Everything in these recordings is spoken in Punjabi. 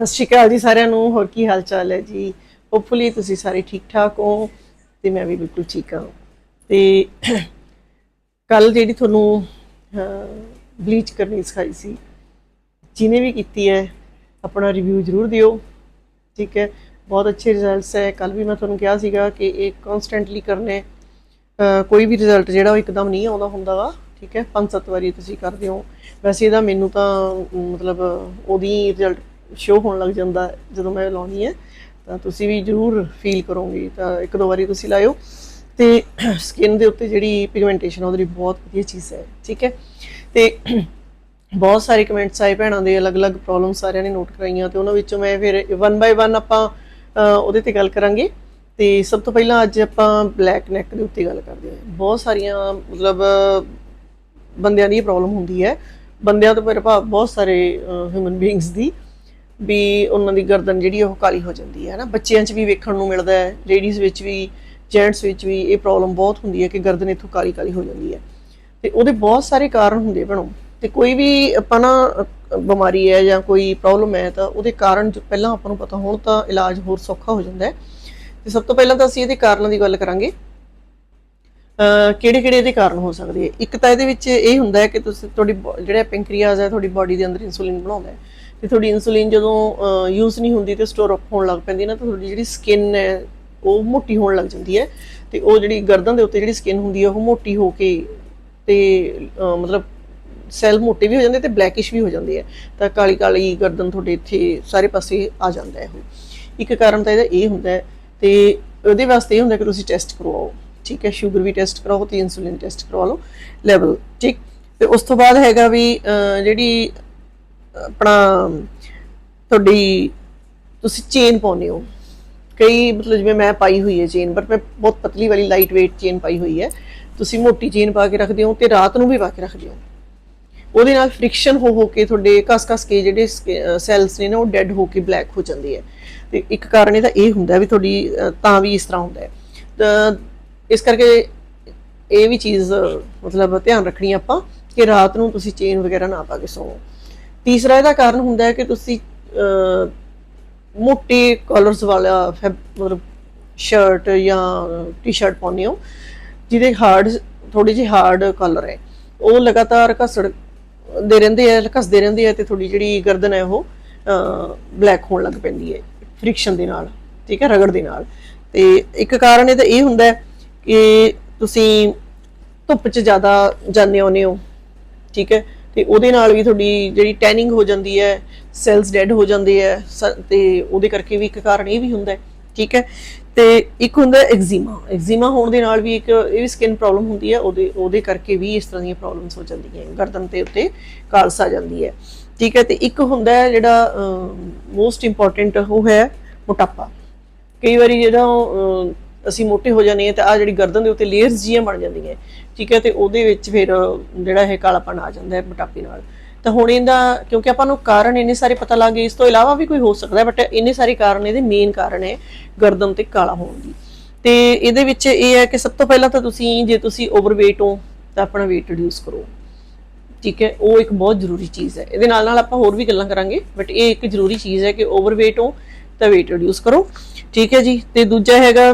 ਸਤਿ ਸ਼੍ਰੀ ਅਕਾਲ ਜੀ ਸਾਰਿਆਂ ਨੂੰ, ਹੋਰ ਕੀ ਹਾਲ ਚਾਲ ਹੈ ਜੀ? ਹੋਪਫੁਲੀ ਤੁਸੀਂ ਸਾਰੇ ਠੀਕ ਠਾਕ ਹੋ ਤੇ ਮੈਂ ਵੀ ਬਿਲਕੁਲ ਠੀਕ ਹਾਂ। ਤੇ ਕੱਲ ਜਿਹੜੀ ਤੁਹਾਨੂੰ ਬਲੀਚ ਕਰਨੀ ਸਿਖਾਈ ਸੀ ਜਿਹਨੇ ਵੀ ਕੀਤੀ ਹੈ, ਆਪਣਾ ਰਿਵਿਊ ਜ਼ਰੂਰ ਦਿਓ, ਠੀਕ ਹੈ? ਬਹੁਤ ਅੱਛੇ ਰਿਜ਼ਲਟਸ ਹੈ। ਕੱਲ ਵੀ ਮੈਂ ਤੁਹਾਨੂੰ ਕਿਹਾ ਸੀਗਾ ਕਿ ਇਹ ਕਨਸਟੈਂਟਲੀ ਕਰਨੇ ਕੋਈ ਵੀ ਰਿਜ਼ਲਟ ਜਿਹੜਾ ਉਹ ਇੱਕਦਮ ਨਹੀਂ ਆਉਂਦਾ ਹੁੰਦਾ ਵਾ, ਠੀਕ ਹੈ? ਪੰਜ ਸੱਤ ਵਾਰੀ ਤੁਸੀਂ ਕਰਦੇ ਹੋ। ਵੈਸੇ ਇਹਦਾ ਮੈਨੂੰ ਤਾਂ, ਮਤਲਬ, ਉਹਦੀ ਰਿਜ਼ਲਟ ਸ਼ੋ ਹੋਣ ਲੱਗ ਜਾਂਦਾ ਜਦੋਂ ਮੈਂ ਲਾਉਣੀ ਹੈ, ਤਾਂ ਤੁਸੀਂ ਵੀ ਜ਼ਰੂਰ ਫੀਲ ਕਰੋਗੇ, ਤਾਂ ਇੱਕ ਦੋ ਵਾਰੀ ਤੁਸੀਂ ਲਾਇਓ। ਤੇ ਸਕਿਨ ਦੇ ਉੱਤੇ ਜਿਹੜੀ ਪਿਗਮੈਂਟੇਸ਼ਨ ਉਹਦੇ ਲਈ ਬਹੁਤ ਵਧੀਆ ਚੀਜ਼ ਹੈ, ਠੀਕ ਹੈ? ਤੇ ਬਹੁਤ ਸਾਰੇ ਕਮੈਂਟਸ ਆਏ ਭੈਣਾਂ ਦੇ, ਅਲੱਗ-ਅਲੱਗ ਪ੍ਰੋਬਲਮ ਸਾਰਿਆਂ ਨੇ ਨੋਟ ਕਰਾਈਆਂ, ਤੇ ਉਹਨਾਂ ਵਿੱਚੋਂ ਮੈਂ ਫਿਰ ਵਨ ਬਾਈ ਵਨ ਆਪਾਂ ਉਹਦੇ ਤੇ ਗੱਲ ਕਰਾਂਗੇ। ਤੇ ਸਭ ਤੋਂ ਪਹਿਲਾਂ ਅੱਜ ਆਪਾਂ ਬਲੈਕ ਨੈਕ ਦੇ ਉੱਤੇ ਗੱਲ ਕਰਦੇ ਹਾਂ। ਬਹੁਤ ਸਾਰੀਆਂ, ਮਤਲਬ, ਬੰਦਿਆਂ ਦੀ ਪ੍ਰੋਬਲਮ ਹੁੰਦੀ ਹੈ। ਬੰਦਿਆਂ ਤੋਂ ਪ੍ਰਭਾਵ ਬਹੁਤ ਸਾਰੇ ਹਿਊਮਨ ਬੀਇੰਗਸ ਦੀ ਵੀ ਉਹਨਾਂ ਦੀ ਗਰਦਨ ਜਿਹੜੀ ਉਹ ਕਾਲੀ ਹੋ ਜਾਂਦੀ ਹੈ ਨਾ ਬੱਚਿਆਂ 'ਚ ਵੀ ਵੇਖਣ ਨੂੰ ਮਿਲਦਾ ਹੈ ਲੇਡੀਜ਼ ਵਿੱਚ ਵੀ ਜੈਂਟਸ ਵਿੱਚ ਵੀ ਇਹ ਪ੍ਰੋਬਲਮ ਬਹੁਤ ਹੁੰਦੀ ਹੈ ਕਿ ਗਰਦਨ ਇੱਥੋਂ ਕਾਲੀ ਕਾਲੀ ਹੋ ਜਾਂਦੀ ਹੈ। ਤੇ ਉਹਦੇ ਬਹੁਤ ਸਾਰੇ ਕਾਰਨ ਹੁੰਦੇ ਬਣੋ ਤੇ ਕੋਈ ਵੀ ਆਪਾਂ ਨਾ ਬਿਮਾਰੀ ਹੈ ਜਾਂ ਕੋਈ ਪ੍ਰੋਬਲਮ ਹੈ ਤਾਂ ਉਹਦੇ ਕਾਰਨ ਜੋ ਪਹਿਲਾਂ ਆਪਾਂ ਨੂੰ ਪਤਾ ਹੋਣ ਤਾਂ ਇਲਾਜ ਹੋਰ ਸੌਖਾ ਹੋ ਜਾਂਦਾ ਹੈ। ਤੇ ਸਭ ਤੋਂ ਪਹਿਲਾਂ ਤਾਂ ਅਸੀਂ ਇਹਦੇ ਕਾਰਨਾਂ ਦੀ ਗੱਲ ਕਰਾਂਗੇ। ਕਿਹੜੇ ਕਿਹੜੇ ਇਹਦੇ ਕਾਰਨ ਹੋ ਸਕਦੇ ਆ ਇੱਕ ਤਾਂ ਇਹਦੇ ਵਿੱਚ ਇਹ ਹੁੰਦਾ ਹੈ ਕਿ ਤੁਸੀਂ ਤੁਹਾਡੀ ਬੋ- ਜਿਹੜਾ ਪੈਂਕਰੀਆਜ਼ ਹੈ, ਤੁਹਾਡੀ ਬਾਡੀ ਦੇ ਅੰਦਰ ਇਨਸੂਲਿਨ ਬਣਾਉਂਦਾ ਹੈ। ਤੇ ਤੁਹਾਡੀ ਇਨਸੂਲਿਨ ਜਦੋਂ ਯੂਜ਼ ਨਹੀਂ ਹੁੰਦੀ ਤੇ ਸਟੋਰ ਅਪ ਹੋਣ ਲੱਗ ਪੈਂਦੀ ਹੈ ਨਾ, ਤਾਂ ਤੁਹਾਡੀ ਜਿਹੜੀ ਸਕਿਨ ਹੈ, ਉਹ ਮੋਟੀ ਹੋਣ ਲੱਗ ਜਾਂਦੀ ਹੈ। ਤੇ ਉਹ ਜਿਹੜੀ ਗਰਦਨ ਦੇ ਉੱਤੇ ਜਿਹੜੀ ਸਕਿਨ ਹੁੰਦੀ ਹੈ, ਉਹ ਮੋਟੀ ਹੋ ਕੇ ਤੇ ਮਤਲਬ ਸੈੱਲ ਮੋਟੇ ਵੀ ਹੋ ਜਾਂਦੇ ਤੇ ਬਲੈਕਿਸ਼ ਵੀ ਹੋ ਜਾਂਦੀ ਹੈ। ਤਾਂ ਕਾਲੀ ਕਾਲੀ ਗਰਦਨ ਤੁਹਾਡੇ ਇੱਥੇ ਸਾਰੇ ਪਾਸੇ ਆ ਜਾਂਦਾ ਹੈ ਉਹ। ਇੱਕ ਕਾਰਨ ਤਾਂ ਇਹਦਾ ਇਹ ਹੁੰਦਾ ਹੈ ਤੇ ਉਹਦੇ ਵਾਸਤੇ ਇਹ ਹੁੰਦਾ ਕਿ ਤੁਸੀਂ ਟੈਸਟ ਕਰਵਾਓ। ਠੀਕ ਹੈ ਸ਼ੂਗਰ ਵੀ ਟੈਸਟ ਕਰਾਓ ਤੇ ਇਨਸੂਲਿਨ ਟੈਸਟ ਕਰਵਾ ਲਓ। ਲੈਵਲ ਠੀਕ? ਤੇ ਉਸ ਤੋਂ ਬਾਅਦ ਹੈਗਾ ਵੀ ਜਿਹੜੀ ਆਪਣਾ, ਤੁਹਾਡੀ ਤੁਸੀਂ ਚੇਨ ਪਾਉਂਦੇ ਹੋ। ਕਈ ਮਤਲਬ ਜਿਵੇਂ ਮੈਂ ਪਾਈ ਹੋਈ ਹੈ ਚੇਨ ਬਟ ਮੈਂ ਬਹੁਤ ਪਤਲੀ ਵਾਲੀ ਲਾਈਟ weight ਚੇਨ ਪਾਈ ਹੋਈ ਹੈ। ਤੁਸੀਂ ਮੋਟੀ ਚੇਨ ਪਾ ਕੇ ਰੱਖਦੇ ਹੋ ਤੇ ਰਾਤ ਨੂੰ ਵੀ ਪਾ ਕੇ ਰੱਖਦੇ ਹੋ। ਉਹਦੇ ਨਾਲ ਫ੍ਰਿਕਸ਼ਨ ਹੋ ਹੋ ਕੇ ਤੁਹਾਡੇ ਕਸ-ਕਸ ਕੇ ਜਿਹੜੇ ਸੈਲਸ ਨੇ ਨਾ, ਉਹ ਡੈੱਡ ਹੋ ਕੇ ਬਲੈਕ ਹੋ ਜਾਂਦੀ ਹੈ। ਤੇ ਇੱਕ ਕਾਰਨ ਇਹਦਾ ਇਹ ਹੁੰਦਾ ਵੀ ਤੁਹਾਡੀ ਤਾਂ ਵੀ ਇਸ ਤਰ੍ਹਾਂ ਹੁੰਦਾ ਹੈ। ਤਾਂ ਇਸ ਕਰਕੇ ਇਹ ਵੀ ਚੀਜ਼, ਮਤਲਬ ਧਿਆਨ ਰੱਖਣੀ ਆਪਾਂ ਕਿ ਰਾਤ ਨੂੰ ਤੁਸੀਂ ਚੇਨ ਵਗੈਰਾ ਨਾ ਪਾ ਕੇ ਸੋਵੋ ਤੀਸਰਾ ਇਹਦਾ ਕਾਰਨ ਹੁੰਦਾ ਹੈ ਕਿ ਤੁਸੀਂ ਮੋਟੇ ਕਲਰਸ ਵਾਲਾ ਫੈਬ- ਮਤਲਬ ਸ਼ਰਟ ਜਾਂ ਟੀ-ਸ਼ਰਟ ਪਾਉਂਦੇ ਹੋ, ਜਿਹਦੇ ਹਾਰਡ ਥੋੜੀ ਜਿਹੀ ਹਾਰਡ ਕਾਲਰ ਹੈ। ਉਹ ਲਗਾਤਾਰ ਘਸੜ ਦੇ ਰਹਿੰਦੇ ਆ, ਘਸਦੇ ਰਹਿੰਦੇ ਆ ਤੇ ਤੁਹਾਡੀ ਜਿਹੜੀ ਗਰਦਨ ਹੈ ਉਹ ਬਲੈਕ ਹੋਣ ਲੱਗ ਪੈਂਦੀ ਹੈ ਫ੍ਰਿਕਸ਼ਨ ਦੇ ਨਾਲ, ਠੀਕ ਹੈ, ਰਗੜ ਦੇ ਨਾਲ। ਤੇ ਇੱਕ ਕਾਰਨ ਇਹਦਾ ਇਹ ਹੁੰਦਾ ਕਿ ਤੁਸੀਂ ਧੁੱਪ 'ਚ ਜ਼ਿਆਦਾ ਜਾਂਦੇ ਆਉਂਦੇ ਹੋ, ਠੀਕ ਹੈ ਤੇ ਉਹਦੇ ਨਾਲ ਵੀ ਤੁਹਾਡੀ ਜਿਹੜੀ ਟੈਨਿੰਗ ਹੋ ਜਾਂਦੀ ਹੈ ਸੈਲਸ ਡੈਡ ਹੋ ਜਾਂਦੇ ਆ ਸ- ਤੇ ਉਹਦੇ ਕਰਕੇ ਵੀ ਇੱਕ ਕਾਰਨ ਇਹ ਵੀ ਹੁੰਦਾ ਹੈ ਠੀਕ ਹੈ? ਤੇ ਇੱਕ ਹੁੰਦਾ ਐਗਜ਼ੀਮਾ ਐਗਜ਼ੀਮਾ ਹੋਣ ਦੇ ਨਾਲ ਵੀ ਇੱਕ ਇਹ ਵੀ ਸਕਿਨ ਪ੍ਰੋਬਲਮ ਹੁੰਦੀ ਹੈ ਉਹਦੇ ਉਹਦੇ ਕਰਕੇ ਵੀ ਇਸ ਤਰ੍ਹਾਂ ਦੀਆਂ ਪ੍ਰੋਬਲਮਸ ਹੋ ਜਾਂਦੀਆਂ ਗਰਦਨ ਤੇ ਉੱਤੇ ਕਾਲਸ ਆ ਜਾਂਦੀ ਹੈ ਠੀਕ ਹੈ? ਤੇ ਇੱਕ ਹੁੰਦਾ ਹੈ ਜਿਹੜਾ ਮੋਸਟ ਇੰਪੋਰਟੈਂਟ ਉਹ ਹੈ ਮੋਟਾਪਾ। ਕਈ ਵਾਰੀ ਜਿਹੜਾ ਉਹ, ਅਸੀਂ ਮੋਟੇ ਹੋ ਜਾਂਦੇ ਹਾਂ ਤਾਂ ਆ ਜਿਹੜੀ ਗਰਦਨ ਦੇ ਉੱਤੇ ਲੇਅਰਸ ਜੀਆਂ ਬਣ ਜਾਂਦੀਆਂ ਠੀਕ ਹੈ, ਤੇ ਉਹਦੇ ਵਿੱਚ ਫਿਰ ਜਿਹੜਾ ਇਹ ਕਾਲਾਪਨ ਆ ਜਾਂਦਾ ਹੈ ਮੋਟਾਪੇ ਨਾਲ। ਤਾਂ ਹੁਣ ਇਹਦਾ ਕਿਉਂਕਿ ਆਪਾਂ ਨੂੰ ਕਾਰਨ ਇੰਨੇ ਸਾਰੇ ਪਤਾ ਲੱਗ ਗਏ, ਇਸ ਤੋਂ ਇਲਾਵਾ ਵੀ ਕੋਈ ਹੋ ਸਕਦਾ ਬਟ ਇੰਨੇ ਸਾਰੇ ਕਾਰਨ ਇਹਦੇ ਮੇਨ ਕਾਰਨ ਹੈ ਗਰਦਨ ਤੇ ਕਾਲਾ ਹੋਣ ਦੀ। ਤੇ ਇਹਦੇ ਵਿੱਚ ਇਹ ਹੈ ਕਿ ਸਭ ਤੋਂ ਪਹਿਲਾਂ ਤਾਂ ਤੁਸੀਂ ਜੇ ਤੁਸੀਂ ਓਵਰਵੇਟ ਹੋ, ਤਾਂ ਆਪਣਾ weight ਰਿਡਿਊਸ ਕਰੋ। ਠੀਕ ਹੈ, ਉਹ ਇੱਕ ਬਹੁਤ ਜ਼ਰੂਰੀ ਚੀਜ਼ ਹੈ। ਇਹਦੇ ਨਾਲ ਨਾਲ ਆਪਾਂ ਹੋਰ ਵੀ ਗੱਲਾਂ ਕਰਾਂਗੇ ਬਟ ਇਹ ਇੱਕ ਜ਼ਰੂਰੀ ਚੀਜ਼ ਹੈ ਕਿ ਓਵਰਵੇਟ ਹੋ, ਤਾਂ weight ਰਿਡਿਊਸ ਕਰੋ। ਠੀਕ ਹੈ ਜੀ, ਤੇ ਦੂਜਾ ਹੈਗਾ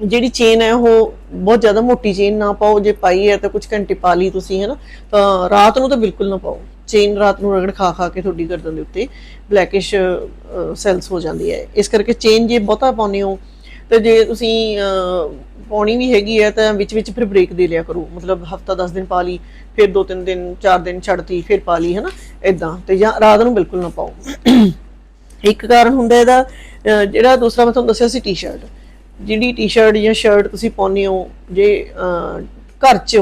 ਜਿਹੜੀ ਚੇਨ ਹੈ, ਉਹ ਬਹੁਤ ਜ਼ਿਆਦਾ ਮੋਟੀ ਚੇਨ ਨਾ ਪਾਓ, ਜੇ ਪਾਈ ਹੈ ਤਾਂ ਕੁਝ ਘੰਟੇ ਪਾ ਲਈ ਤੁਸੀਂ ਹੈ ਨਾ ਤਾਂ ਰਾਤ ਨੂੰ ਤਾਂ ਬਿਲਕੁਲ ਨਾ ਪਾਓ। ਚੇਨ ਰਾਤ ਨੂੰ ਰਗੜ ਖਾ ਖਾ ਕੇ ਤੁਹਾਡੀ ਗਰਦਨ ਦੇ ਉੱਤੇ ਬਲੈਕਿਸ਼ ਸੈਲਸ ਹੋ ਜਾਂਦੀ ਹੈ। ਇਸ ਕਰਕੇ ਚੇਨ ਜੇ ਬਹੁਤਾ ਪਾਉਂਦੇ ਹੋ, ਤੇ ਜੇ ਤੁਸੀਂ ਪਾਉਣੀ ਵੀ ਹੈਗੀ ਹੈ, ਤਾਂ ਵਿੱਚ ਵਿੱਚ ਫਿਰ ਬ੍ਰੇਕ ਦੇ ਲਿਆ ਕਰੋ। ਮਤਲਬ ਹਫਤਾ 10 ਦਿਨ ਪਾ ਲਈ, ਫਿਰ 2-3 ਦਿਨ 4 ਦਿਨ ਛੱਡਤੀ ਫਿਰ ਪਾ ਲਈ ਹੈ ਨਾ ਇਦਾਂ ਤੇ ਜਾਂ ਰਾਤ ਨੂੰ ਬਿਲਕੁਲ ਨਾ ਪਾਓ। ਇੱਕ ਕਾਰਨ ਹੁੰਦਾ ਇਹਦਾ ਜਿਹੜਾ ਦੂਸਰਾ ਮੈਂ ਤੁਹਾਨੂੰ ਦੱਸਿਆ ਸੀ ਟੀ-ਸ਼ਰਟ ਜਿਹੜੀ ਟੀ-ਸ਼ਰਟ ਜਾਂ ਸ਼ਰਟ ਤੁਸੀਂ ਪਾਉਂਦੇ ਹੋ, ਜੇ ਘਰ 'ਚ,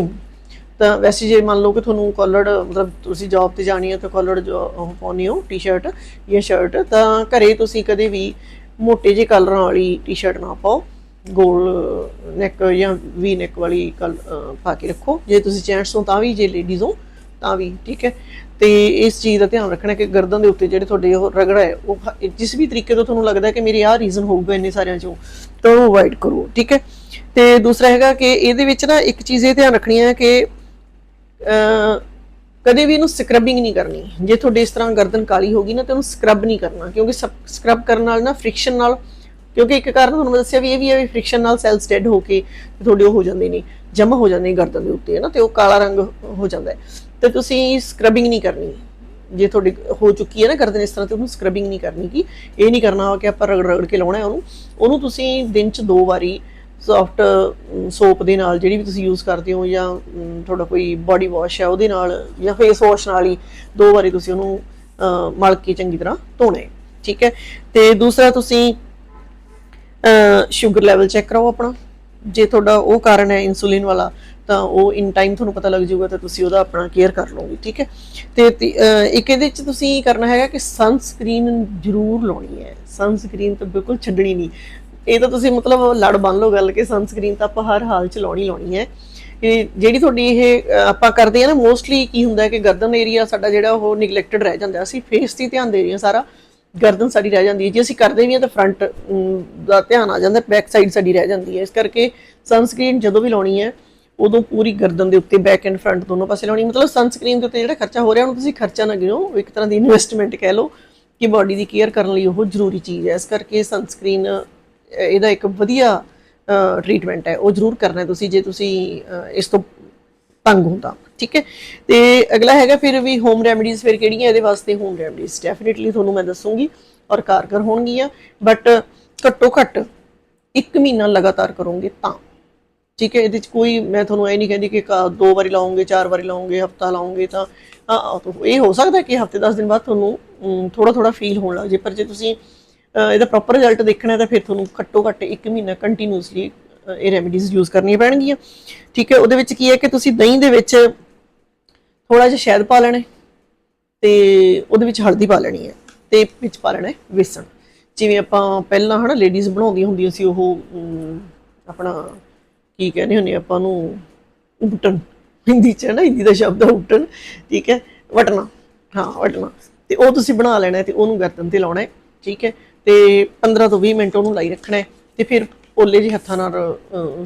ਤਾਂ ਵੈਸੇ ਜੇ ਮੰਨ ਲਓ ਕਿ ਤੁਹਾਨੂੰ ਕਾਲਰਡ ਮਤਲਬ ਤੁਸੀਂ ਜੌਬ ਤੇ ਜਾਣੀ ਹੈ ਤਾਂ ਕਾਲਰਡ ਜੋ ਪਾਉਂਦੇ ਹੋ ਟੀ-ਸ਼ਰਟ ਜਾਂ ਸ਼ਰਟ ਤਾਂ ਘਰੇ ਤੁਸੀਂ ਕਦੇ ਵੀ ਮੋਟੇ ਜਿਹੇ ਕਲਰਾਂ ਵਾਲੀ ਟੀ-ਸ਼ਰਟ ਨਾ ਪਾਓ। ਗੋਲ ਨੈਕ ਜਾਂ ਵੀ ਨੈਕ ਵਾਲੀ ਕਲ ਪਾ ਕੇ ਰੱਖੋ। ਜੇ ਤੁਸੀਂ ਜੈਂਟਸ ਹੋ ਤਾਂ ਵੀ ਜੇ ਲੇਡੀਜ਼ ਹੋ ਤਾਂ ਵੀ, ਠੀਕ ਹੈ? ਤੇ ਇਸ ਚੀਜ਼ ਦਾ ਧਿਆਨ ਰੱਖਣਾ ਕਿ ਗਰਦਨ ਦੇ ਉੱਤੇ ਜਿਹੜੇ ਤੁਹਾਡੇ ਉਹ ਰਗੜਾ ਹੈ, ਉਹ ਜਿਸ ਵੀ ਤਰੀਕੇ ਤੋਂ ਤੁਹਾਨੂੰ ਲੱਗਦਾ ਹੈ ਕਿ ਮੇਰੀ ਆਹ ਰੀਜ਼ਨ ਹੋਊਗਾ ਇੰਨੇ ਸਾਰਿਆਂ ਚੋਂ, ਤਾਂ ਉਹ ਅਵੋਇਡ ਕਰੋ, ਠੀਕ ਹੈ? ਤੇ ਦੂਸਰਾ ਹੈਗਾ ਕਿ ਇਹਦੇ ਵਿੱਚ ਨਾ ਇੱਕ ਚੀਜ਼ ਇਹ ਧਿਆਨ ਰੱਖਣੀ ਹੈ ਕਿ ਕਦੇ ਵੀ ਇਹਨੂੰ ਸਕਰਬਿੰਗ ਨਹੀਂ ਕਰਨੀ। ਜੇ ਤੁਹਾਡੇ ਇਸ ਤਰ੍ਹਾਂ ਗਰਦਨ ਕਾਲੀ ਹੋ ਗਈ ਨਾ, ਤੇ ਉਹਨੂੰ ਸਕਰਬ ਨਹੀਂ ਕਰਨਾ, ਕਿਉਂਕਿ ਸਕਰਬ ਕਰਨ ਨਾਲ ਨਾ ਫ੍ਰਿਕਸ਼ਨ ਨਾਲ, ਕਿਉਂਕਿ ਇੱਕ ਕਾਰਨ ਤੁਹਾਨੂੰ ਮੈਂ ਦੱਸਿਆ ਵੀ ਇਹ ਵੀ ਹੈ ਵੀ ਫ੍ਰਿਕਸ਼ਨ ਨਾਲ ਸੈਲਸ ਡੈਡ ਹੋ ਕੇ ਤੁਹਾਡੇ ਉਹ ਹੋ ਜਾਂਦੇ ਨੇ, ਜਮਾ ਹੋ ਜਾਂਦੇ ਨੇ ਗਰਦਨ ਦੇ ਉੱਤੇ, ਹੈ ਨਾ? ਤੇ ਉਹ ਕਾਲਾ ਰੰਗ ਹੋ ਜਾਂਦਾ ਹੈ। ਤੇ ਤੁਸੀਂ ਸਕਰਬਿੰਗ ਨਹੀਂ ਕਰਨੀ। ਜੇ ਤੁਹਾਡੀ ਹੋ ਚੁੱਕੀ ਹੈ ਨਾ ਗਰਦਨ ਇਸ ਤਰ੍ਹਾਂ ਤੇ ਉਹਨੂੰ ਸਕਰਬਿੰਗ ਨਹੀਂ ਕਰਨੀ ਕਿ ਇਹ ਨਹੀਂ ਕਰਨਾ ਕਿ ਆਪਾਂ ਰਗੜ ਰਗੜ ਕੇ ਲਾਉਣਾ ਹੈ ਉਹਨੂੰ। ਉਹਨੂੰ ਤੁਸੀਂ ਦਿਨ 'ਚ ਦੋ ਵਾਰੀ ਸੌਫਟ ਸੋਪ ਦੇ ਨਾਲ ਜਿਹੜੀ ਵੀ ਤੁਸੀਂ ਯੂਜ਼ ਕਰਦੇ ਹੋ ਜਾਂ ਤੁਹਾਡਾ ਕੋਈ ਬਾਡੀ ਵਾਸ਼ ਹੈ ਉਹਦੇ ਨਾਲ ਜਾਂ ਫੇਸ ਵਾਸ਼ ਨਾਲ ਹੀ ਦੋ ਵਾਰੀ ਤੁਸੀਂ ਉਹਨੂੰ ਮਲ ਕੇ ਚੰਗੀ ਤਰ੍ਹਾਂ ਧੋਣਾ ਹੈ। ਠੀਕ ਹੈ? ਤੇ ਦੂਸਰਾ ਤੁਸੀਂ ਸ਼ੂਗਰ ਲੈਵਲ ਚੈੱਕ ਕਰਾਓ ਆਪਣਾ। ਜੇ ਤੁਹਾਡਾ ਉਹ ਕਾਰਨ ਹੈ ਇਨਸੂਲਿਨ ਵਾਲਾ ਤਾਂ ਉਹ ਇਨ ਟਾਈਮ ਤੁਹਾਨੂੰ ਪਤਾ ਲੱਗ ਜਾਊਗਾ ਤਾਂ ਤੁਸੀਂ ਉਹਦਾ ਆਪਣਾ ਕੇਅਰ ਕਰ ਲਓਗੇ, ਠੀਕ ਹੈ? ਤੇ ਇੱਕ ਇਹਦੇ ਵਿੱਚ ਤੁਸੀਂ ਕਰਨਾ ਹੈਗਾ ਕਿ ਸਨਸਕ੍ਰੀਨ ਜ਼ਰੂਰ ਲਾਉਣੀ ਹੈ। ਸਨਸਕ੍ਰੀਨ ਤਾਂ ਬਿਲਕੁਲ ਛੱਡਣੀ ਨਹੀਂ। ਇਹ ਤਾਂ ਤੁਸੀਂ ਮਤਲਬ ਲੜ ਬੰਨ ਲਓ ਗੱਲ ਕਿ ਸਨਸਕ੍ਰੀਨ ਤਾਂ ਆਪਾਂ ਹਰ ਹਾਲ ਚ ਲਾਉਣੀ ਲਾਉਣੀ ਹੈ। ਕਿ ਜਿਹੜੀ ਤੁਹਾਡੀ ਇਹ ਆਪਾਂ ਕਰਦੇ ਆ ਨਾ ਮੋਸਟਲੀ ਕੀ ਹੁੰਦਾ ਕਿ ਗਰਦਨ ਏਰੀਆ ਸਾਡਾ ਜਿਹੜਾ ਉਹ ਨਿਗਲੈਕਟਡ ਰਹਿ ਜਾਂਦਾ, ਅਸੀਂ ਫੇਸ ਤੇ ਧਿਆਨ ਦੇ ਰਹੇ ਹਾਂ ਸਾਰਾ। ਗਰਦਨ ਸਾਡੀ ਰਹਿ ਜਾਂਦੀ ਹੈ। ਜੇ ਅਸੀਂ ਕਰਦੇ ਵੀ ਹਾਂ ਤਾਂ ਫਰੰਟ ਦਾ ਧਿਆਨ ਆ ਜਾਂਦਾ ਬੈਕ ਸਾਈਡ ਸਾਡੀ ਰਹਿ ਜਾਂਦੀ ਹੈ। ਇਸ ਕਰਕੇ ਸਨਸਕ੍ਰੀਨ ਜਦੋਂ ਵੀ ਲਾਉਣੀ ਹੈ ਉਦੋਂ ਪੂਰੀ ਗਰਦਨ ਦੇ ਉੱਤੇ ਬੈਕ ਐਂਡ ਫਰੰਟ ਦੋਨੋਂ ਪਾਸੇ ਲਾਉਣੀ, ਮਤਲਬ ਸਨਸਕ੍ਰੀਨ ਦੇ ਉੱਤੇ ਜਿਹੜਾ ਖਰਚਾ ਹੋ ਰਿਹਾ, ਉਹਨੂੰ ਤੁਸੀਂ ਖਰਚਾ ਨਾ ਗਿਣੋ ਇੱਕ ਤਰ੍ਹਾਂ ਦੀ ਇਨਵੈਸਟਮੈਂਟ ਕਹਿ ਲਓ ਕਿ ਬਾਡੀ ਦੀ ਕੇਅਰ ਕਰਨ ਲਈ ਉਹ ਜ਼ਰੂਰੀ ਚੀਜ਼ ਹੈ। ਇਸ ਕਰਕੇ ਸਨਸਕ੍ਰੀਨ ਇਹਦਾ ਇੱਕ ਵਧੀਆ ਟ੍ਰੀਟਮੈਂਟ ਹੈ। ਉਹ ਜ਼ਰੂਰ ਕਰਨਾ ਤੁਸੀਂ ਜੇ ਤੁਸੀਂ ਇਸ ਤੋਂ ਤੰਗ ਹੁੰਦਾ। ਠੀਕ ਹੈ? ਤੇ ਅਗਲਾ ਹੈਗਾ ਫਿਰ ਵੀ ਹੋਮ ਰੈਮਡੀਜ਼ ਫਿਰ ਕਿਹੜੀਆਂ? ਇਹਦੇ ਵਾਸਤੇ ਹੋਮ ਰੈਮਡੀਜ਼ ਡੈਫੀਨਿਟਲੀ ਤੁਹਾਨੂੰ ਮੈਂ ਦੱਸੂਗੀ ਔਰ ਕਾਰਗਰ ਹੋਣਗੀਆਂ। ਬਟ ਘੱਟੋ ਘੱਟ 1 ਮਹੀਨਾ ਲਗਾਤਾਰ ਕਰੋਗੇ ਤਾਂ। ਠੀਕ ਹੈ ਇਹਦੇ ਚ ਕੋਈ ਮੈਂ ਤੁਹਾਨੂੰ ਇਹ ਨਹੀਂ ਕਹਿੰਦੀ ਕਿ ਕਾ- ਦੋ ਵਾਰੀ ਲਾਉਂਗੇ ਚਾਰ ਵਾਰੀ ਲਾਉਂਗੇ ਹਫਤਾ ਲਾਉਂਗੇ ਤਾਂ ਹਾਂ, ਇਹ ਹੋ ਸਕਦਾ ਕਿ ਹਫ਼ਤੇ 10 ਦਿਨ ਬਾਅਦ ਤੁਹਾਨੂੰ ਥੋੜਾ ਥੋੜਾ ਫੀਲ ਹੋਣ ਲੱਗ ਜੇ ਪਰ ਜੇ ਤੁਸੀਂ ਇਹਦਾ ਪ੍ਰੋਪਰ ਰਿਜ਼ਲਟ ਦੇਖਣਾ ਹੈ ਤਾਂ ਫਿਰ ਤੁਹਾਨੂੰ ਘੱਟੋ ਘੱਟ 1 ਮਹੀਨਾ ਕੰਟੀਨਿਊਸਲੀ ਇਹ ਰੈਮਡੀਜ਼ ਯੂਜ਼ ਕਰਨੀਆਂ ਪੈਣਗੀਆਂ। ਠੀਕ ਹੈ ਉਹਦੇ ਵਿੱਚ ਕੀ ਹੈ ਕਿ ਤੁਸੀਂ ਦਹੀਂ ਦੇ ਵਿੱਚ ਥੋੜਾ ਜਿਹਾ ਸ਼ਹਿਦ ਪਾ ਲੈਣਾ ਹੈ ਤੇ ਉਹਦੇ ਵਿੱਚ ਹਲਦੀ ਪਾ ਲੈਣੀ ਹੈ ਤੇ ਵਿੱਚ ਪਾ ਲੈਣਾ ਵੇਸਣ। ਜਿਵੇਂ ਆਪਾਂ ਪਹਿਲਾਂ ਹਨਾ ਲੇਡੀਜ਼ ਬਣਾਉਂਦੀਆਂ ਹੁੰਦੀਆਂ ਸੀ ਉਹ ਆਪਣਾ ਕੀ ਕਹਿੰਦੇ ਹੁੰਦੇ ਆਪਾਂ ਨੂੰ ਉਬਟਨ ਹਿੰਦੀ ਚ ਹੈ ਨਾ ਹਿੰਦੀ ਦਾ ਸ਼ਬਦ ਹੈ ਉਬਟਨ ਠੀਕ ਹੈ ਵਟਣਾ। ਹਾਂ ਵਟਣਾ। ਤੇ ਉਹ ਤੁਸੀਂ ਬਣਾ ਲੈਣਾ ਹੈ ਤੇ ਉਹਨੂੰ ਗਰਦਨ ਤੇ ਲਾਉਣਾ ਹੈ। ਠੀਕ ਹੈ ਤੇ 15 ਤੋਂ 20 ਮਿੰਟ ਉਹਨੂੰ ਲਾਈ ਰੱਖਣਾ ਹੈ। ਤੇ ਫਿਰ ਓਲੇ ਜਿਹੇ ਹੱਥਾਂ ਨਾਲ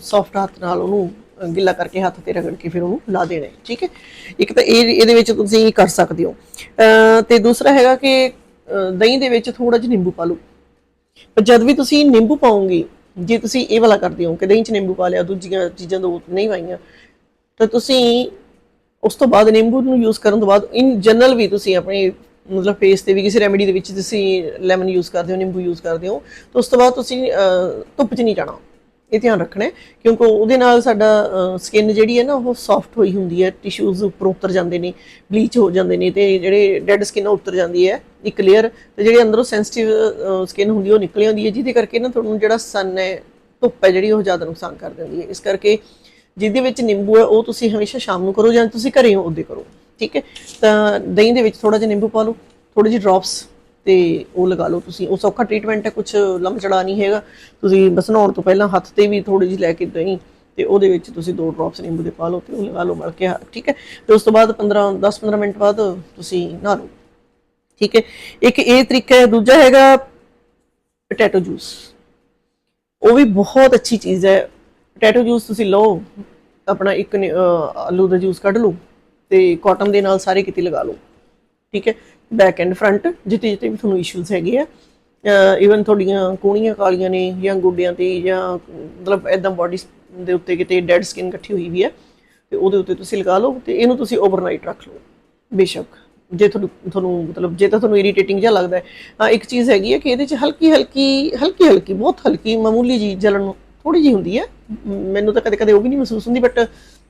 ਸੌਫਟ ਹੱਥ ਨਾਲ ਉਹਨੂੰ ਗਿੱਲਾ ਕਰਕੇ ਹੱਥ ਤੇ ਰਗੜ ਕੇ ਫਿਰ ਉਹਨੂੰ ਲਾ ਦੇਣਾ ਹੈ। ਠੀਕ ਹੈ ਇੱਕ ਤਾਂ ਇਹ ਇਹਦੇ ਵਿੱਚ ਤੁਸੀਂ ਕਰ ਸਕਦੇ ਹੋ। ਅ, ਤੇ ਦੂਸਰਾ ਹੈਗਾ ਕਿ ਦਹੀਂ ਦੇ ਵਿੱਚ ਥੋੜਾ ਜਿਹਾ ਨਿੰਬੂ ਪਾ ਲਓ। ਪਰ ਜਦ ਵੀ ਤੁਸੀਂ ਨਿੰਬੂ ਪਾਓਗੇ ਜੇ ਤੁਸੀਂ ਇਹ ਵਾਲਾ ਕਰਦੇ ਹੋ ਕਿ ਦਹੀਂ ਚ ਨਿੰਬੂ ਪਾ ਲਿਆ, ਦੂਜੀਆਂ ਚੀਜ਼ਾਂ ਦੋ ਨਹੀਂ ਪਾਈਆਂ, ਤਾਂ ਤੁਸੀਂ ਉਸ ਤੋਂ ਬਾਅਦ ਨਿੰਬੂ ਨੂੰ ਯੂਜ਼ ਕਰਨ ਤੋਂ ਬਾਅਦ ਇਨ ਜਨਰਲ ਵੀ ਤੁਸੀਂ ਆਪਣੇ ਮਤਲਬ ਫੇਸ ਤੇ ਵੀ ਕਿਸੇ ਰੈਮੇਡੀ ਦੇ ਵਿੱਚ ਤੁਸੀਂ ਲੈਮਨ ਯੂਜ਼ ਕਰਦੇ ਹੋ, ਨਿੰਬੂ ਯੂਜ਼ ਕਰਦੇ ਹੋ, ਤਾਂ ਉਸ ਤੋਂ ਬਾਅਦ ਤੁਸੀਂ ਧੁੱਪ 'ਚ ਨਹੀਂ ਜਾਣਾ। ਇਹ ਧਿਆਨ ਰੱਖਣਾ ਕਿਉਂਕਿ ਉਹਦੇ ਨਾਲ ਸਾਡਾ ਸਕਿਨ ਜਿਹੜੀ ਹੈ ਨਾ, ਉਹ ਸੌਫਟ ਹੋਈ ਹੁੰਦੀ ਹੈ ਟਿਸ਼ੂਜ਼ ਉੱਪਰ ਉਤਰ ਜਾਂਦੇ ਨੇ ਬਲੀਚ ਹੋ ਜਾਂਦੇ ਨੇ ਤੇ ਜਿਹੜੇ ਡੈਡ ਸਕਿਨ ਉਤਰ ਜਾਂਦੀ ਹੈ, ਇੱਕ ਲੇਅਰ ਤੇ ਜਿਹੜੀ ਅੰਦਰੋਂ ਸੈਂਸਿਟਿਵ ਸਕਿਨ ਹੁੰਦੀ ਉਹ ਨਿਕਲ ਆਉਂਦੀ ਹੈ, ਜਿਹਦੇ ਕਰਕੇ ਨਾ ਤੁਹਾਨੂੰ ਜਿਹੜਾ ਸਨ ਹੈ, ਧੁੱਪ ਹੈ ਜਿਹੜੀ, ਉਹ ਜ਼ਿਆਦਾ ਨੁਕਸਾਨ ਕਰ ਦਿੰਦੀ ਹੈ। ਇਸ ਕਰਕੇ ਜਿਹਦੇ ਵਿੱਚ ਨਿੰਬੂ ਹੈ, ਉਹ ਤੁਸੀਂ ਹਮੇਸ਼ਾ ਸ਼ਾਮ ਨੂੰ ਕਰੋ ਜਾਂ ਤੁਸੀਂ ਘਰੇ ਹੋ, ਉਹਦੇ ਕਰੋ। ਠੀਕ ਹੈ? ਤਾਂ ਦਹੀਂ ਦੇ ਵਿੱਚ ਥੋੜਾ ਜਿਹਾ ਨਿੰਬੂ ਪਾ ਲਓ ਥੋੜੀ ਜਿਹੇ ਡ੍ਰੌਪਸ ਤੇ ਉਹ ਲਗਾ ਲਓ ਤੁਸੀਂ। ਉਹ ਸੌਖਾ ਟ੍ਰੀਟਮੈਂਟ ਹੈ ਕੁਝ ਲੰਮਚੜਾ ਨਹੀਂ ਹੈਗਾ। ਤੁਸੀਂ ਬਸ ਨਹਾਉਣ ਤੋਂ ਪਹਿਲਾਂ ਹੱਥ ਤੇ ਵੀ ਥੋੜੀ ਜਿਹੀ ਲੈ ਕੇ ਦਹੀਂ ਤੇ ਉਹਦੇ ਵਿੱਚ ਤੁਸੀਂ ਦੋ ਡ੍ਰੌਪਸ ਨਿੰਬੂ ਦੇ ਪਾ ਲਓ ਤੇ ਉਹ ਲਗਾ ਲਓ ਮਲ ਕੇ ਠੀਕ ਹੈ? ਤੇ ਉਸ ਤੋਂ ਬਾਅਦ 15 10 15 ਮਿੰਟ ਬਾਅਦ ਤੁਸੀਂ ਨਹਾ ਲਓ। ਠੀਕ ਹੈ? ਇੱਕ ਇਹ ਤਰੀਕਾ ਹੈ, ਦੂਜਾ ਹੈਗਾ ਪੋਟੈਟੋ ਜੂਸ ਉਹ ਵੀ ਬਹੁਤ ਅੱਛੀ ਚੀਜ਼ ਹੈ। ਪੋਟੈਟੋ ਜੂਸ ਤੁਸੀਂ ਲਓ, ਆਪਣਾ ਇੱਕ ਨੇ- ਆਲੂ ਦਾ ਜੂਸ ਕੱਢ ਲਓ ਤੇ ਕਾਟਨ ਦੇ ਨਾਲ ਸਾਰੇ ਕਿਤੇ ਲਗਾ ਲਓ। ਠੀਕ ਹੈ ਬੈਕ ਐਂਡ ਫਰੰਟ ਜਿੱਥੇ ਜਿੱਥੇ ਵੀ ਤੁਹਾਨੂੰ ਇਸ਼ੂਜ਼ ਹੈਗੇ ਆ। ਇਵਨ ਤੁਹਾਡੀਆਂ ਕੂਣੀਆਂ ਕਾਲੀਆਂ ਨੇ ਜਾਂ ਗੁੱਡਿਆਂ ਤੇ ਜਾਂ ਮਤਲਬ ਐਦਾਂ ਬਾਡੀ ਦੇ ਉੱਤੇ ਕਿਤੇ ਡੈਡ ਸਕਿਨ ਇਕੱਠੀ ਹੋਈ ਵੀ ਹੈ ਤੇ ਉਹਦੇ ਉੱਤੇ ਤੁਸੀਂ ਲਗਾ ਲਓ ਤੇ ਇਹਨੂੰ ਤੁਸੀਂ ਓਵਰਨਾਈਟ ਰੱਖ ਲਓ, ਬੇਸ਼ੱਕ। ਜੇ ਤੁਹਾਨੂੰ ਤੁਹਾਨੂੰ ਮਤਲਬ ਜੇ ਤਾਂ ਤੁਹਾਨੂੰ ਇਰੀਟੇਟਿੰਗ ਜਿਹਾ ਲੱਗਦਾ ਹੈ। ਇੱਕ ਚੀਜ਼ ਹੈਗੀ ਹੈ ਕਿ ਇਹਦੇ ਚ ਹਲਕੀ ਹਲਕੀ ਹਲਕੀ ਹਲਕੀ, ਬਹੁਤ ਹਲਕੀ ਮਾਮੂਲੀ ਜੀ ਜਲਣ ਥੋੜੀ ਜੀ ਹੁੰਦੀ ਹੈ ਮੈਨੂੰ ਤਾਂ ਕਦੇ ਕਦੇ ਉਹ ਵੀ ਨਹੀਂ ਮਹਿਸੂਸ ਹੁੰਦੀ ਬਟ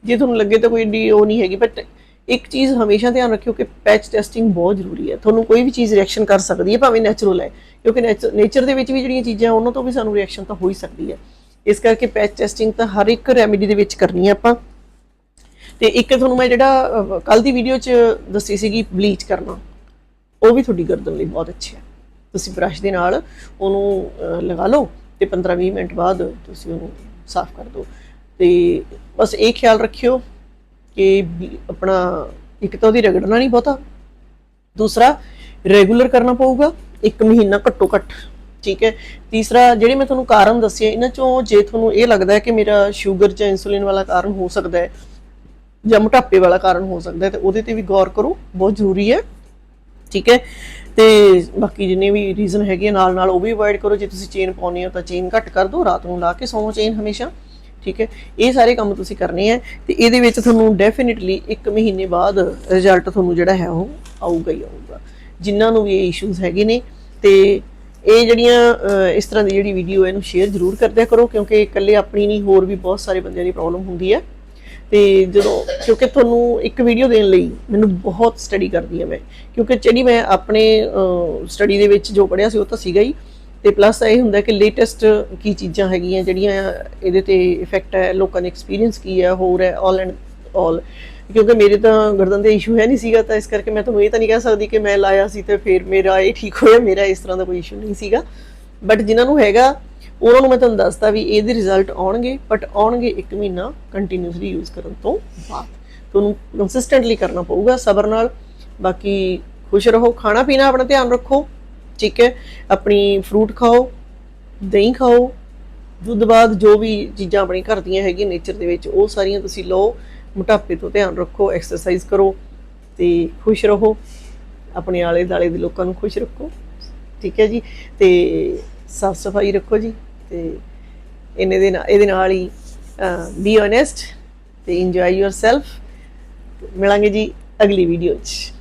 ਜੇ ਤੁਹਾਨੂੰ ਲੱਗੇ ਤਾਂ ਕੋਈ ਏਡੀ ਉਹ ਨਹੀਂ ਹੈਗੀ ਬਟ ਇੱਕ ਚੀਜ਼ ਹਮੇਸ਼ਾ ਧਿਆਨ ਰੱਖਿਓ ਕਿ ਪੈਚ ਟੈਸਟਿੰਗ ਬਹੁਤ ਜ਼ਰੂਰੀ ਹੈ। ਤੁਹਾਨੂੰ ਕੋਈ ਵੀ ਚੀਜ਼ ਰਿਐਕਸ਼ਨ ਕਰ ਸਕਦੀ ਹੈ, ਭਾਵੇਂ ਨੈਚੁਰਲ ਹੈ, ਕਿਉਂਕਿ ਨੇਚਰ ਦੇ ਵਿੱਚ ਵੀ ਜਿਹੜੀਆਂ ਚੀਜ਼ਾਂ, ਉਹਨਾਂ ਤੋਂ ਵੀ ਸਾਨੂੰ ਰਿਐਕਸ਼ਨ ਤਾਂ ਹੋ ਹੀ ਸਕਦੀ ਹੈ। ਇਸ ਕਰਕੇ ਪੈਚ ਟੈਸਟਿੰਗ ਤਾਂ ਹਰ ਇੱਕ ਰੈਮੇਡੀ ਦੇ ਵਿੱਚ ਕਰਨੀ ਹੈ ਆਪਾਂ। ਤੇ ਇੱਕ ਤੁਹਾਨੂੰ ਮੈਂ ਜਿਹੜਾ ਕੱਲ ਦੀ ਵੀਡੀਓ 'ਚ ਦੱਸੀ ਸੀਗੀ ਬਲੀਚ ਕਰਨਾ, ਉਹ ਵੀ ਤੁਹਾਡੀ ਗਰਦਨ ਲਈ ਬਹੁਤ ਅੱਛਾ ਹੈ। ਤੁਸੀਂ ਬ੍ਰਸ਼ ਦੇ ਨਾਲ ਉਹਨੂੰ ਲਗਾ ਲਓ ਤੇ 15-20 ਮਿੰਟ ਬਾਅਦ ਤੁਸੀਂ ਉਹਨੂੰ ਸਾਫ਼ ਕਰ ਦਿਓ। ਤੇ ਬਸ ਇਹ ਖਿਆਲ ਰੱਖਿਓ ਕਿ ਆਪਣਾ ਇੱਕ ਤਾਂ ਉਹਦੀ ਰਗੜਨਾ ਨਹੀਂ ਬਹੁਤਾ। ਦੂਸਰਾ ਰੈਗੂਲਰ ਕਰਨਾ ਪਊਗਾ ਇੱਕ ਮਹੀਨਾ ਘੱਟੋ ਘੱਟ ਠੀਕ ਹੈ? ਤੀਸਰਾ ਜਿਹੜੇ ਮੈਂ ਤੁਹਾਨੂੰ ਕਾਰਨ ਦੱਸੇ ਇਹਨਾਂ ਚੋਂ ਜੇ ਤੁਹਾਨੂੰ ਇਹ ਲੱਗਦਾ ਹੈ ਕਿ ਮੇਰਾ ਸ਼ੂਗਰ ਜਾਂ ਇਨਸੂਲਿਨ ਵਾਲਾ ਕਾਰਨ ਹੋ ਸਕਦਾ ਹੈ ਜਾਂ ਮੋਟਾਪੇ ਵਾਲਾ ਕਾਰਨ ਹੋ ਸਕਦਾ ਹੈ ਤੇ ਉਹਦੇ ਤੇ ਵੀ ਗੌਰ ਕਰੋ ਬਹੁਤ ਜ਼ਰੂਰੀ ਹੈ ਠੀਕ ਹੈ? ਤੇ ਬਾਕੀ ਜਿੰਨੇ ਵੀ ਰੀਜ਼ਨ ਹੈਗੇ ਆ, ਨਾਲ ਨਾਲ ਉਹ ਵੀ ਅਵੋਇਡ ਕਰੋ ਜੇ ਤੁਸੀਂ ਚੇਨ ਪਾਉਣੀ ਹੋ ਤਾਂ ਚੇਨ ਘੱਟ ਕਰ ਦਿਓ ਰਾਤ ਨੂੰ ਲਾ ਕੇ ਸੌਂ ਚੇਨ ਹਮੇਸ਼ਾ। ਠੀਕ ਹੈ? ਇਹ ਸਾਰੇ ਕੰਮ ਤੁਸੀਂ ਕਰਨੇ ਆ ਤੇ ਇਹਦੇ ਵਿੱਚ ਤੁਹਾਨੂੰ ਡੈਫੀਨਿਟਲੀ 1 ਮਹੀਨੇ ਬਾਅਦ ਰਿਜ਼ਲਟ ਤੁਹਾਨੂੰ ਜਿਹੜਾ ਹੈ ਉਹ ਆਊਗਾ ਹੀ ਆਊਗਾ। ਜਿਨ੍ਹਾਂ ਨੂੰ ਵੀ ਇਹ ਇਸ਼ੂਜ਼ ਹੈਗੇ ਨੇ ਤੇ ਇਹ ਜਿਹੜੀਆਂ ਇਸ ਤਰ੍ਹਾਂ ਦੀ ਜਿਹੜੀ ਵੀਡੀਓ ਹੈ ਇਹਨੂੰ ਸ਼ੇਅਰ ਜ਼ਰੂਰ ਕਰਦਿਆ ਕਰੋ ਕਿਉਂਕਿ ਇਕੱਲੇ ਆਪਣੀ ਨਹੀਂ, ਹੋਰ ਵੀ ਬਹੁਤ ਸਾਰੇ ਬੰਦਿਆਂ ਦੀ ਪ੍ਰੋਬਲਮ ਹੁੰਦੀ ਹੈ। ਤੇ ਜਦੋਂ, ਕਿਉਂਕਿ ਤੁਹਾਨੂੰ ਇੱਕ ਵੀਡੀਓ ਦੇਣ ਲਈ ਮੈਨੂੰ ਬਹੁਤ ਸਟੱਡੀ ਕਰਦੀ ਹਾਂ ਮੈਂ। ਕਿਉਂਕਿ ਜਿਹੜੀ ਮੈਂ ਆਪਣੇ ਸਟੱਡੀ ਦੇ ਵਿੱਚ ਜੋ ਪੜਿਆ ਸੀ ਉਹ ਤਾਂ ਸੀਗਾ ਹੀ। ਤੇ ਪਲੱਸ ਇਹ ਹੁੰਦਾ ਕਿ ਲੇਟੈਸਟ ਕੀ ਚੀਜ਼ਾਂ ਹੈਗੀਆਂ, ਜਿਹੜੀਆਂ ਇਹਦੇ ਤੇ ਇਫੈਕਟ ਹੈ, ਲੋਕਾਂ ਦੇ ਐਕਸਪੀਰੀਅੰਸ ਕੀ ਹੈ, ਹੋਰ ਹੈ ਆਲ ਐਂਡ ਆਲ ਕਿਉਂਕਿ ਮੇਰੇ ਤਾਂ ਗਰਦਨ ਦੇ ਇਸ਼ੂ ਹੈ ਨਹੀਂ ਸੀਗਾ, ਤਾਂ ਇਸ ਕਰਕੇ ਮੈਂ ਤੁਹਾਨੂੰ ਇਹ ਤਾਂ ਨਹੀਂ ਕਹਿ ਸਕਦੀ ਕਿ ਮੈਂ ਲਾਇਆ ਸੀ ਤੇ ਫਿਰ ਮੇਰਾ ਇਹ ਠੀਕ ਹੋਇਆ, ਮੇਰਾ ਇਸ ਤਰ੍ਹਾਂ ਦਾ ਕੋਈ ਇਸ਼ੂ ਨਹੀਂ ਸੀਗਾ। ਬਟ ਜਿਨ੍ਹਾਂ ਨੂੰ ਹੈਗਾ, ਉਹਨਾਂ ਨੂੰ ਮੈਂ ਤੁਹਾਨੂੰ ਦੱਸਦਾ ਵੀ ਇਹਦੇ ਰਿਜ਼ਲਟ ਆਉਣਗੇ ਬਟ ਆਉਣਗੇ 1 ਮਹੀਨਾ ਕੰਟੀਨਿਊਸਲੀ ਯੂਜ਼ ਕਰਨ ਤੋਂ ਬਾਅਦ। ਤੁਹਾਨੂੰ ਕੰਸਿਸਟੈਂਟਲੀ ਕਰਨਾ ਪਊਗਾ ਸਬਰ ਨਾਲ। ਬਾਕੀ ਖੁਸ਼ ਰਹੋ ਖਾਣਾ ਪੀਣਾ ਆਪਣਾ ਧਿਆਨ ਰੱਖੋ। ਠੀਕ ਹੈ, ਆਪਣੀ ਫਰੂਟ ਖਾਓ, ਦਹੀਂ ਖਾਓ, ਦੁੱਧ ਬਾਅਦ ਜੋ ਵੀ ਚੀਜ਼ਾਂ ਆਪਣੇ ਘਰ ਦੀਆਂ ਹੈਗੀਆਂ ਨੇਚਰ ਦੇ ਵਿੱਚ, ਉਹ ਸਾਰੀਆਂ ਤੁਸੀਂ ਲਓ, ਮੋਟਾਪੇ ਤੋਂ ਧਿਆਨ ਰੱਖੋ ਐਕਸਰਸਾਈਜ਼ ਕਰੋ ਤੇ ਖੁਸ਼ ਰਹੋ, ਆਪਣੇ ਆਲੇ ਦਾਲੇ ਦੇ ਲੋਕਾਂ ਨੂੰ ਖੁਸ਼ ਰੱਖੋ, ਠੀਕ ਹੈ ਜੀ, ਤੇ ਸਾਫ਼ ਸਫ਼ਾਈ ਰੱਖੋ ਜੀ, ਤੇ ਇਹਨੇ ਦੇ ਨਾਲ ਇਹਦੇ ਨਾਲ ਹੀ ਬੀ ਓਨੈਸਟ ਤੇ ਇੰਜੋਏ ਯੋਰਸੈਲਫ ਮਿਲਾਂਗੇ ਜੀ ਅਗਲੀ ਵੀਡੀਓ 'ਚ।